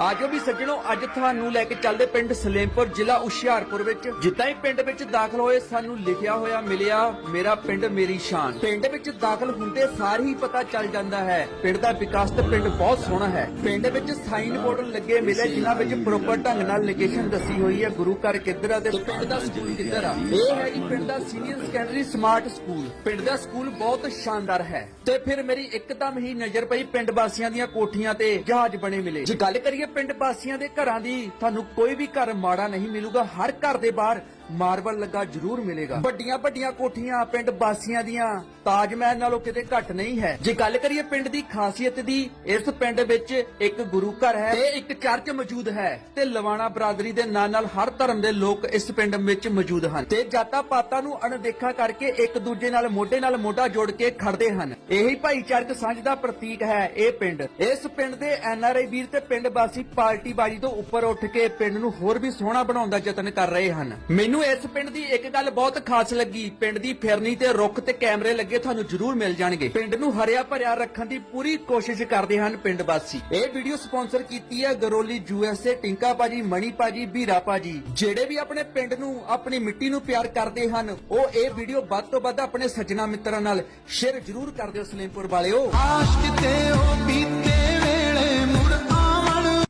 ਆਜੋ ਵੀ ਸੱਜਣੋ, ਅੱਜ ਤੁਹਾਨੂੰ ਲੈ ਕੇ ਚੱਲਦੇ ਪਿੰਡ ਸਲੇਮਪੁਰ, ਜ਼ਿਲ੍ਹਾ ਹੁਸ਼ਿਆਰਪੁਰ ਵਿੱਚ। ਜਿੱਦਾਂ ਹੀ ਪਿੰਡ ਵਿੱਚ ਦਾਖਲ ਹੋਏ, ਸਾਨੂੰ ਲਿਖਿਆ ਹੋਇਆ ਮਿਲਿਆ, ਮੇਰਾ ਪਿੰਡ ਮੇਰੀ ਸ਼ਾਨ। ਪਿੰਡ ਵਿੱਚ ਦਾਖਲ ਹੁੰਦੇ ਸਾਰ ਹੀ ਪਤਾ ਚੱਲ ਜਾਂਦਾ ਹੈ। ਪਿੰਡ ਦਾ ਵਿਕਾਸ ਤੇ ਪਿੰਡ ਬਹੁਤ ਸੋਹਣਾ ਹੈ। ਪਿੰਡ ਵਿੱਚ ਸਾਈਨ ਬੋਰਡ ਲੱਗੇ ਮਿਲੇ, ਜਿਨ੍ਹਾਂ ਵਿੱਚ ਪ੍ਰੋਪਰ ਢੰਗ ਨਾਲ ਲੋਕੇਸ਼ਨ ਦੱਸੀ ਹੋਈ ਹੈ। ਗੁਰੂ ਘਰ ਕਿੱਧਰ ਆ ਤੇ ਪਿੰਡ ਦਾ ਸਕੂਲ ਕਿੱਧਰ ਆ? ਇਹ ਹੈ ਜੀ ਪਿੰਡ ਦਾ ਸੀਨੀਅਰ ਸੈਕੰਡਰੀ ਸਮਾਰਟ ਸਕੂਲ ਪਿੰਡ ਦਾ ਸਕੂਲ ਬਹੁਤ ਸ਼ਾਨਦਾਰ ਹੈ। ਤੇ ਫਿਰ ਮੇਰੀ ਇੱਕਦਮ ਹੀ ਨਜ਼ਰ ਪਈ ਪਿੰਡ ਵਾਸੀਆਂ ਦੀਆਂ ਕੋਠੀਆਂ ਤੇ ਜਹਾਜ਼ ਬਣੇ ਮਿਲੇ। ਜੇ ਗੱਲ ਕਰੀਏ ਪਿੰਡ ਵਾਸੀਆਂ ਦੇ ਘਰਾਂ ਦੀ ਤੁਹਾਨੂੰ ਕੋਈ ਵੀ ਘਰ ਮਾੜਾ ਨਹੀਂ ਮਿਲੂਗਾ। ਹਰ ਘਰ ਦੇ ਬਾਹਰ ਮਾਰਬਲ ਲੱਗਾ ਜ਼ਰੂਰ ਮਿਲੇਗਾ। ਵੱਡੀਆਂ ਵੱਡੀਆਂ ਕੋਠੀਆਂ ਪਿੰਡ ਵਾਸੀਆਂ ਦੀਆਂ, ਤਾਜ ਮਹਿਲ ਨਾਲੋਂ ਕਿਤੇ ਘੱਟ ਨਹੀਂ ਹੈ। ਜੇ ਗੱਲ ਕਰੀਏ ਪਿੰਡ ਦੀ ਖਾਸੀਅਤ ਦੀ, ਇਸ ਪਿੰਡ ਵਿੱਚ ਇੱਕ ਗੁਰੂ ਘਰ ਹੈ ਤੇ ਇੱਕ ਚਰਚ ਮੌਜੂਦ ਹੈ ਤੇ ਲਵਾਣਾ ਬਰਾਦਰੀ ਦੇ ਨਾਲ ਨਾਲ ਹਰ ਧਰਮ ਦੇ ਲੋਕ ਇਸ ਪਿੰਡ ਵਿੱਚ ਮੌਜੂਦ ਹਨ। ਤੇ ਜਾਤਾਂ ਪਾਤਾਂ ਨੂੰ ਅਣਦੇਖਾ ਕਰਕੇ ਇੱਕ ਦੂਜੇ ਨਾਲ ਮੋਢੇ ਨਾਲ ਮੋਢਾ ਜੋੜ ਕੇ ਖੜਦੇ ਹਨ। ਇਹੀ ਭਾਈਚਾਰਕ ਸਾਂਝ ਦਾ ਪ੍ਰਤੀਕ ਹੈ ਇਹ ਪਿੰਡ। ਇਸ ਪਿੰਡ ਦੇ ਐਨਆਰਆਈ ਵੀਰ ਤੇ ਪਿੰਡ ਵਾਸੀ ਪਾਰਟੀ ਬਾਜੀ ਤੋਂ ਉੱਪਰ ਉੱਠ ਕੇ ਪਿੰਡ ਨੂੰ ਹੋਰ ਵੀ ਸੋਹਣਾ ਬਣਾਉਣ ਦਾ ਯਤਨ ਕਰ ਰਹੇ ਹਨ। ਮੈਨੂੰ ਇਸ ਪਿੰਡ ਦੀ ਇੱਕ ਗੱਲ ਬਹੁਤ ਖਾਸ ਲੱਗੀ। ਪਿੰਡ ਦੀ ਫਿਰਨੀ ਤੇ ਰੁੱਖ ਤੇ ਕੈਮਰੇ ਲੱਗੇ ਤੁਹਾਨੂੰ ਜ਼ਰੂਰ ਮਿਲ ਜਾਣਗੇ। ਪਿੰਡ ਨੂੰ ਹਰਿਆ ਭਰਿਆ ਰੱਖਣ ਦੀ ਪੂਰੀ ਕੋਸ਼ਿਸ਼ ਕਰਦੇ ਹਨ ਪਿੰਡ ਵਾਸੀ। ਇਹ ਵੀਡੀਓ ਸਪਾਂਸਰ ਕੀਤੀ ਹੈ ਗਰੋਲੀ ਯੂਐਸਏ ਟਿੰਕਾ ਪਾਜੀ ਮਣੀ ਪਾਜੀ ਵੀਰਾ ਪਾਜੀ ਜਿਹੜੇ ਵੀ ਆਪਣੇ ਪਿੰਡ ਨੂੰ, ਆਪਣੀ ਮਿੱਟੀ ਨੂੰ ਪਿਆਰ ਕਰਦੇ ਹਨ, ਉਹ ਇਹ ਵੀਡੀਓ ਵੱਧ ਤੋਂ ਵੱਧ ਆਪਣੇ ਸੱਜਣਾ ਮਿੱਤਰਾਂ ਨਾਲ ਸ਼ੇਅਰ ਜ਼ਰੂਰ ਕਰ ਦਿਓ ਸਲੇਮਪੁਰ ਵਾਲਿਓ। ਆਸ਼ਕ ਤੇ ਉਹ